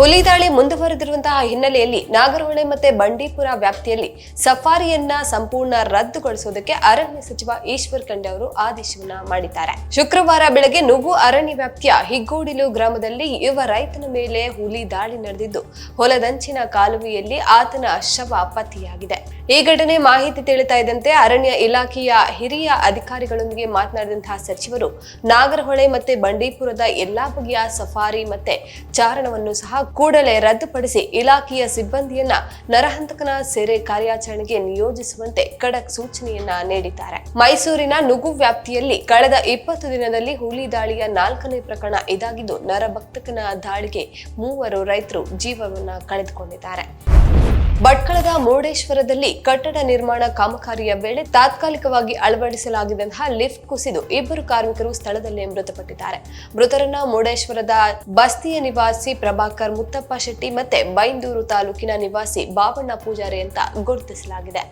ಹುಲಿ ದಾಳಿ ಮುಂದುವರೆದಿರುವಂತಹ ಹಿನ್ನೆಲೆಯಲ್ಲಿ ನಾಗರಹೊಳೆ ಮತ್ತೆ ಬಂಡೀಪುರ ವ್ಯಾಪ್ತಿಯಲ್ಲಿ ಸಫಾರಿಯನ್ನ ಸಂಪೂರ್ಣ ರದ್ದುಗೊಳಿಸುವುದಕ್ಕೆ ಅರಣ್ಯ ಸಚಿವ ಈಶ್ವರ್ ಖಂಡೆ ಅವರು ಆದೇಶವನ್ನ ಮಾಡಿದ್ದಾರೆ. ಶುಕ್ರವಾರ ಬೆಳಗ್ಗೆ ನುಗು ಅರಣ್ಯ ವ್ಯಾಪ್ತಿಯ ಹಿಗ್ಗೋಡಿಲು ಗ್ರಾಮದಲ್ಲಿ ಯುವ ರೈತನ ಮೇಲೆ ಹುಲಿ ದಾಳಿ ನಡೆದಿದ್ದು ಹೊಲದಂಚಿನ ಕಾಲುವೆಯಲ್ಲಿ ಆತನ ಶವ ಪತ್ತೆಯಾಗಿದೆ. ಈ ಘಟನೆ ಮಾಹಿತಿ ತಿಳಿತಾ ಇದ್ದಂತೆ ಅರಣ್ಯ ಇಲಾಖೆಯ ಹಿರಿಯ ಅಧಿಕಾರಿಗಳೊಂದಿಗೆ ಮಾತನಾಡಿದಂತಹ ಸಚಿವರು, ನಾಗರಹೊಳೆ ಮತ್ತೆ ಬಂಡೀಪುರದ ಎಲ್ಲಾ ಬಗೆಯ ಸಫಾರಿ ಮತ್ತೆ ಚಾರಣವನ್ನು ಸಹ ಕೂಡಲೇ ರದ್ದುಪಡಿಸಿ ಇಲಾಖೆಯ ಸಿಬ್ಬಂದಿಯನ್ನ ನರಹಂತಕನ ಸೆರೆ ಕಾರ್ಯಾಚರಣೆಗೆ ನಿಯೋಜಿಸುವಂತೆ ಖಡಕ್ ಸೂಚನೆಯನ್ನ ನೀಡಿದ್ದಾರೆ. ಮೈಸೂರಿನ ನುಗು ವ್ಯಾಪ್ತಿಯಲ್ಲಿ ಕಳೆದ ಇಪ್ಪತ್ತು ದಿನದಲ್ಲಿ ಹುಲಿ ದಾಳಿಯ ನಾಲ್ಕನೇ ಪ್ರಕರಣ ಇದಾಗಿದ್ದು ನರಭಕ್ತಕನ ದಾಳಿಗೆ ಮೂವರು ರೈತರು ಜೀವವನ್ನ ಕಳೆದುಕೊಂಡಿದ್ದಾರೆ. ಭಟ್ಕಳದ ಮುರುಡೇಶ್ವರದಲ್ಲಿ ಕಟ್ಟಡ ನಿರ್ಮಾಣ ಕಾಮಗಾರಿಯ ವೇಳೆ ತಾತ್ಕಾಲಿಕವಾಗಿ ಅಳವಡಿಸಲಾಗಿದ್ದಂತಹ ಲಿಫ್ಟ್ ಕುಸಿದು ಇಬ್ಬರು ಕಾರ್ಮಿಕರು ಸ್ಥಳದಲ್ಲೇ ಮೃತಪಟ್ಟಿದ್ದಾರೆ. ಮೃತರನ್ನ ಮುರುಡೇಶ್ವರದ ಬಸ್ತಿಯ ನಿವಾಸಿ ಪ್ರಭಾಕರ್ ಮುತ್ತಪ್ಪ ಶೆಟ್ಟಿ ಮತ್ತೆ ಬೈಂದೂರು ತಾಲೂಕಿನ ನಿವಾಸಿ ಬಾಬಣ್ಣ ಪೂಜಾರಿ ಅಂತ ಗುರುತಿಸಲಾಗಿದೆ.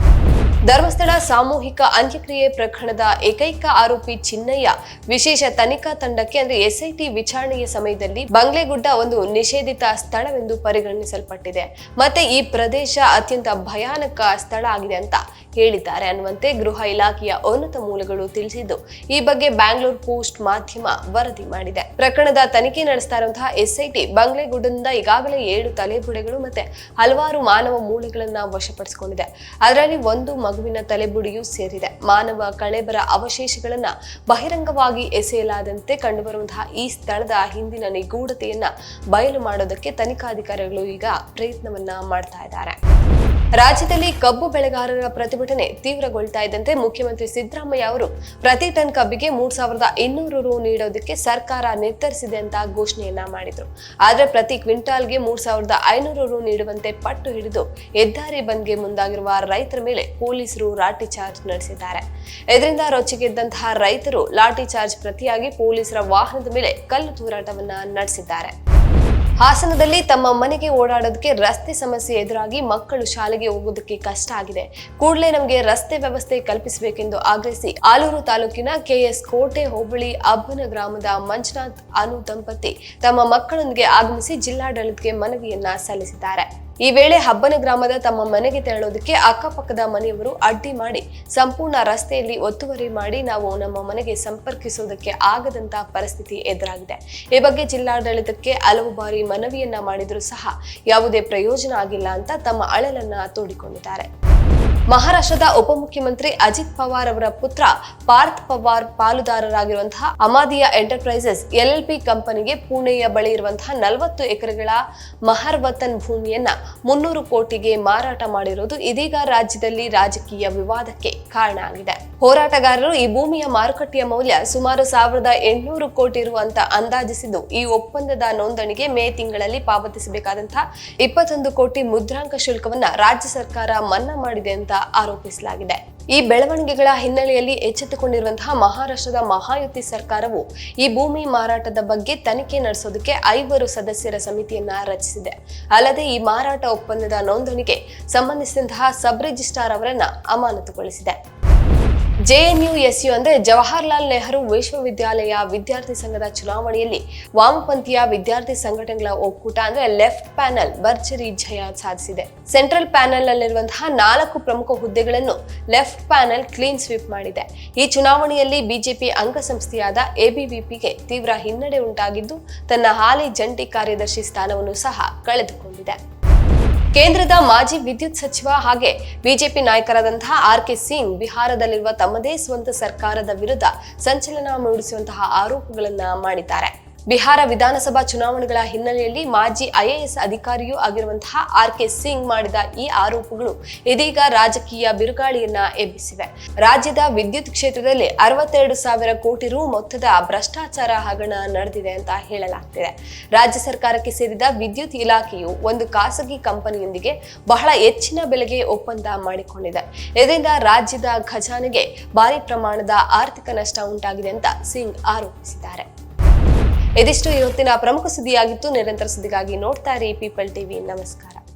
ಧರ್ಮಸ್ಥಳ ಸಾಮೂಹಿಕ ಅಂತ್ಯಕ್ರಿಯೆ ಪ್ರಕರಣದ ಏಕೈಕ ಆರೋಪಿ ಚಿನ್ನಯ್ಯ ವಿಶೇಷ ತನಿಖಾ ತಂಡಕ್ಕೆ ಅಂದ್ರೆ ಎಸ್ಐಟಿ ವಿಚಾರಣೆಯ ಸಮಯದಲ್ಲಿ ಬಂಗ್ಲೆಗುಡ್ಡ ಒಂದು ನಿಷೇಧಿತ ಸ್ಥಳವೆಂದು ಪರಿಗಣಿಸಲ್ಪಟ್ಟಿದೆ. ಮತ್ತೆ ಈ ಪ್ರದೇಶ ಅತ್ಯಂತ ಭಯಾನಕ ಸ್ಥಳ ಆಗಿದೆ ಅಂತ ಹೇಳಿದ್ದಾರೆ ಅನ್ನುವಂತೆ ಗೃಹ ಇಲಾಖೆಯ ಉನ್ನತ ಮೂಲಗಳು ತಿಳಿಸಿದ್ದು. ಈ ಬಗ್ಗೆ ಬ್ಯಾಂಗ್ಳೂರ್ ಪೋಸ್ಟ್ ಮಾಧ್ಯಮ ವರದಿ ಮಾಡಿದೆ. ಪ್ರಕರಣದ ತನಿಖೆ ನಡೆಸ್ತಾ ಇರುವಂತಹ ಎಸ್ಐಟಿ ಬಂಗ್ಲೆಗುಡ್ಡದಿಂದ ಈಗಾಗಲೇ ಏಳು ತಲೆಬುಡೆಗಳು ಮತ್ತೆ ಹಲವಾರು ಮಾನವ ಮೂಳೆಗಳನ್ನ ವಶಪಡಿಸಿಕೊಂಡಿದೆ. ಅದರಲ್ಲಿ ಒಂದು ಮಗುವಿನ ತಲೆಬುಡಿಯೂ ಸೇರಿದೆ. ಮಾನವ ಕಳೆಬರ ಅವಶೇಷಗಳನ್ನ ಬಹಿರಂಗವಾಗಿ ಎಸೆಯಲಾದಂತೆ ಕಂಡುಬರುವಂತಹ ಈ ಸ್ಥಳದ ಹಿಂದಿನ ನಿಗೂಢತೆಯನ್ನ ಬಯಲು ಮಾಡೋದಕ್ಕೆ ತನಿಖಾಧಿಕಾರಿಗಳು ಈಗ ಪ್ರಯತ್ನವನ್ನ ಮಾಡ್ತಾ ಇದ್ದಾರೆ. ರಾಜ್ಯದಲ್ಲಿ ಕಬ್ಬು ಬೆಳೆಗಾರರ ಪ್ರತಿಭಟನೆ ತೀವ್ರಗೊಳ್ತಾ ಇದ್ದಂತೆ ಮುಖ್ಯಮಂತ್ರಿ ಸಿದ್ದರಾಮಯ್ಯ ಅವರು ಪ್ರತಿ ಟನ್ ಕಬ್ಬಿಗೆ ಮೂರ್ ಸಾವಿರದ ಇನ್ನೂರು ರು ನೀಡೋದಕ್ಕೆ ಸರ್ಕಾರ ನಿರ್ಧರಿಸಿದೆ ಅಂತ ಘೋಷಣೆಯನ್ನ ಮಾಡಿದ್ರು. ಆದರೆ ಪ್ರತಿ ಕ್ವಿಂಟಾಲ್ಗೆ ಮೂರ್ ಸಾವಿರದ ಐನೂರು ರು ನೀಡುವಂತೆ ಪಟ್ಟು ಹಿಡಿದು ಹೆದ್ದಾರಿ ಬಂದ್ಗೆ ಮುಂದಾಗಿರುವ ರೈತರ ಮೇಲೆ ಪೊಲೀಸರು ಲಾಠಿ ಚಾರ್ಜ್ ನಡೆಸಿದ್ದಾರೆ. ಇದರಿಂದ ರೊಚ್ಚಿಗೆದ್ದಂತಹ ರೈತರು ಲಾಠಿ ಚಾರ್ಜ್ ಪ್ರತಿಯಾಗಿ ಪೊಲೀಸರ ವಾಹನದ ಮೇಲೆ ಕಲ್ಲು ತೂರಾಟವನ್ನ ನಡೆಸಿದ್ದಾರೆ. ಹಾಸನದಲ್ಲಿ ತಮ್ಮ ಮನೆಗೆ ಓಡಾಡೋದಕ್ಕೆ ರಸ್ತೆ ಸಮಸ್ಯೆ ಎದುರಾಗಿ ಮಕ್ಕಳು ಶಾಲೆಗೆ ಹೋಗೋದಕ್ಕೆ ಕಷ್ಟ ಆಗಿದೆ. ಕೂಡಲೇ ನಮಗೆ ರಸ್ತೆ ವ್ಯವಸ್ಥೆ ಕಲ್ಪಿಸಬೇಕೆಂದು ಆಗ್ರಹಿಸಿ ಆಲೂರು ತಾಲೂಕಿನ ಕೆಎಸ್ ಕೋಟೆ ಹೋಬಳಿ ಅಬ್ಬನ ಗ್ರಾಮದ ಮಂಜುನಾಥ್ ಅನು ದಂಪತಿ ತಮ್ಮ ಮಕ್ಕಳೊಂದಿಗೆ ಆಗಮಿಸಿ ಜಿಲ್ಲಾಡಳಿತಕ್ಕೆ ಮನವಿಯನ್ನ ಸಲ್ಲಿಸಿದ್ದಾರೆ. ಈ ವೇಳೆ ಹಬ್ಬನ ಗ್ರಾಮದ ತಮ್ಮ ಮನೆಗೆ ತೆರಳೋದಕ್ಕೆ ಅಕ್ಕಪಕ್ಕದ ಮನೆಯವರು ಅಡ್ಡಿ ಮಾಡಿ ಸಂಪೂರ್ಣ ರಸ್ತೆಯಲ್ಲಿ ಒತ್ತುವರಿ ಮಾಡಿ ನಾವು ನಮ್ಮ ಮನೆಗೆ ಸಂಪರ್ಕಿಸುವುದಕ್ಕೆ ಆಗದಂತಹ ಪರಿಸ್ಥಿತಿ ಎದುರಾಗಿದೆ. ಈ ಬಗ್ಗೆ ಜಿಲ್ಲಾಡಳಿತಕ್ಕೆ ಹಲವು ಬಾರಿ ಮನವಿಯನ್ನ ಮಾಡಿದರೂ ಸಹ ಯಾವುದೇ ಪ್ರಯೋಜನ ಆಗಿಲ್ಲ ಅಂತ ತಮ್ಮ ಅಳಲನ್ನ ತೋಡಿಕೊಂಡಿದ್ದಾರೆ. ಮಹಾರಾಷ್ಟ್ರದ ಉಪಮುಖ್ಯಮಂತ್ರಿ ಅಜಿತ್ ಪವಾರ್ ಅವರ ಪುತ್ರ ಪಾರ್ಥ್ ಪವಾರ್ ಪಾಲುದಾರರಾಗಿರುವಂತಹ ಅಮಾದಿಯ ಎಂಟರ್ಪ್ರೈಸಸ್ ಎಲ್ಎಲ್ಪಿ ಕಂಪನಿಗೆ ಪುಣೆಯ ಬಳಿ ಇರುವಂತಹ ನಲವತ್ತು ಎಕರೆಗಳ ಮಹರ್ವತನ್ ಭೂಮಿಯನ್ನ ಮುನ್ನೂರು ಕೋಟಿಗೆ ಮಾರಾಟ ಮಾಡಿರುವುದು ಇದೀಗ ರಾಜ್ಯದಲ್ಲಿ ರಾಜಕೀಯ ವಿವಾದಕ್ಕೆ ಕಾರಣ ಆಗಿದೆ. ಹೋರಾಟಗಾರರು ಈ ಭೂಮಿಯ ಮಾರುಕಟ್ಟೆಯ ಮೌಲ್ಯ ಸುಮಾರು ಸಾವಿರದ ಎಂಟುನೂರು ಕೋಟಿ ರು ಅಂತ ಅಂದಾಜಿಸಿದ್ದು ಈ ಒಪ್ಪಂದದ ನೋಂದಣಿಗೆ ಮೇ ತಿಂಗಳಲ್ಲಿ ಪಾವತಿಸಬೇಕಾದಂತಹ ಇಪ್ಪತ್ತೊಂದು ಕೋಟಿ ಮುದ್ರಾಂಕ ಶುಲ್ಕವನ್ನ ರಾಜ್ಯ ಸರ್ಕಾರ ಮನ್ನಾ ಮಾಡಿದೆ ಅಂತ ಆರೋಪಿಸಲಾಗಿದೆ. ಈ ಬೆಳವಣಿಗೆಗಳ ಹಿನ್ನೆಲೆಯಲ್ಲಿ ಎಚ್ಚೆತ್ತುಕೊಂಡಿರುವಂತಹ ಮಹಾರಾಷ್ಟ್ರದ ಮಹಾಯುತಿ ಸರ್ಕಾರವು ಈ ಭೂಮಿ ಮಾರಾಟದ ಬಗ್ಗೆ ತನಿಖೆ ನಡೆಸೋದಕ್ಕೆ ಐವರು ಸದಸ್ಯರ ಸಮಿತಿಯನ್ನ ರಚಿಸಿದೆ. ಅಲ್ಲದೆ ಈ ಮಾರಾಟ ಒಪ್ಪಂದದ ನೋಂದಣಿಗೆ ಸಂಬಂಧಿಸಿದಂತಹ ಸಬ್ ರಿಜಿಸ್ಟ್ರಾರ್ ಅವರನ್ನ ಅಮಾನತುಗೊಳಿಸಿದೆ. ಜೆಎನ್ಯು, ಎಸ್ಯು ಅಂದ್ರೆ ಜವಾಹರ್ಲಾಲ್ ನೆಹರು ವಿಶ್ವವಿದ್ಯಾಲಯ ವಿದ್ಯಾರ್ಥಿ ಸಂಘದ ಚುನಾವಣೆಯಲ್ಲಿ ವಾಮಪಂಥೀಯ ವಿದ್ಯಾರ್ಥಿ ಸಂಘಟನೆಗಳ ಒಕ್ಕೂಟ ಅಂದ್ರೆ ಲೆಫ್ಟ್ ಪ್ಯಾನಲ್ ಭರ್ಜರಿ ಜಯ ಸಾಧಿಸಿದೆ. ಸೆಂಟ್ರಲ್ ಪ್ಯಾನೆಲ್ನಲ್ಲಿರುವಂತಹ ನಾಲ್ಕು ಪ್ರಮುಖ ಹುದ್ದೆಗಳನ್ನು ಲೆಫ್ಟ್ ಪ್ಯಾನೆಲ್ ಕ್ಲೀನ್ ಸ್ವೀಪ್ ಮಾಡಿದೆ. ಈ ಚುನಾವಣೆಯಲ್ಲಿ ಬಿಜೆಪಿ ಅಂಗಸಂಸ್ಥೆಯಾದ ಎಬಿವಿಪಿಗೆ ತೀವ್ರ ಹಿನ್ನಡೆ ಉಂಟಾಗಿದ್ದು, ತನ್ನ ಹಾಲಿ ಜಂಟಿ ಕಾರ್ಯದರ್ಶಿ ಸ್ಥಾನವನ್ನು ಸಹ ಕಳೆದುಕೊಂಡಿದೆ. ಕೇಂದ್ರದ ಮಾಜಿ ವಿದ್ಯುತ್ ಸಚಿವ ಹಾಗೆ ಬಿಜೆಪಿ ನಾಯಕರಾದಂತಹ ಆರ್ ಕೆ ಸಿಂಗ್ ಬಿಹಾರದಲ್ಲಿರುವ ತಮ್ಮದೇ ಸ್ವಂತ ಸರ್ಕಾರದ ವಿರುದ್ಧ ಸಂಚಲನ ಮೂಡಿಸುವಂತಹ ಆರೋಪಗಳನ್ನ ಮಾಡಿದ್ದಾರೆ. ಬಿಹಾರ ವಿಧಾನಸಭಾ ಚುನಾವಣೆಗಳ ಹಿನ್ನೆಲೆಯಲ್ಲಿ ಮಾಜಿ ಐಎಎಸ್ ಅಧಿಕಾರಿಯೂ ಆಗಿರುವಂತಹ ಆರ್ ಕೆ ಸಿಂಗ್ ಮಾಡಿದ ಈ ಆರೋಪಗಳು ಇದೀಗ ರಾಜಕೀಯ ಬಿರುಗಾಳಿಯನ್ನ ಎಬ್ಬಿಸಿವೆ. ರಾಜ್ಯದ ವಿದ್ಯುತ್ ಕ್ಷೇತ್ರದಲ್ಲಿ ಅರವತ್ತೆರಡು ಸಾವಿರ ಕೋಟಿ ರು ಮೊತ್ತದ ಭ್ರಷ್ಟಾಚಾರ ಹಗರಣ ನಡೆದಿದೆ ಅಂತ ಹೇಳಲಾಗ್ತಿದೆ. ರಾಜ್ಯ ಸರ್ಕಾರಕ್ಕೆ ಸೇರಿದ ವಿದ್ಯುತ್ ಇಲಾಖೆಯು ಒಂದು ಖಾಸಗಿ ಕಂಪನಿಯೊಂದಿಗೆ ಬಹಳ ಹೆಚ್ಚಿನ ಬೆಲೆಗೆ ಒಪ್ಪಂದ ಮಾಡಿಕೊಂಡಿದೆ. ಇದರಿಂದ ರಾಜ್ಯದ ಖಜಾನೆಗೆ ಭಾರಿ ಪ್ರಮಾಣದ ಆರ್ಥಿಕ ನಷ್ಟ ಉಂಟಾಗಿದೆ ಅಂತ ಸಿಂಗ್ ಆರೋಪಿಸಿದ್ದಾರೆ. ಇದಿಷ್ಟು ಇವತ್ತಿನ ಪ್ರಮುಖ ಸುದ್ದಿಯಾಗಿತ್ತು. ನಿರಂತರ ಸುದ್ದಿಗಾಗಿ ನೋಡ್ತಾ ಇರಿ ಪೀಪಲ್ ಟಿವಿ ನಮಸ್ಕಾರ.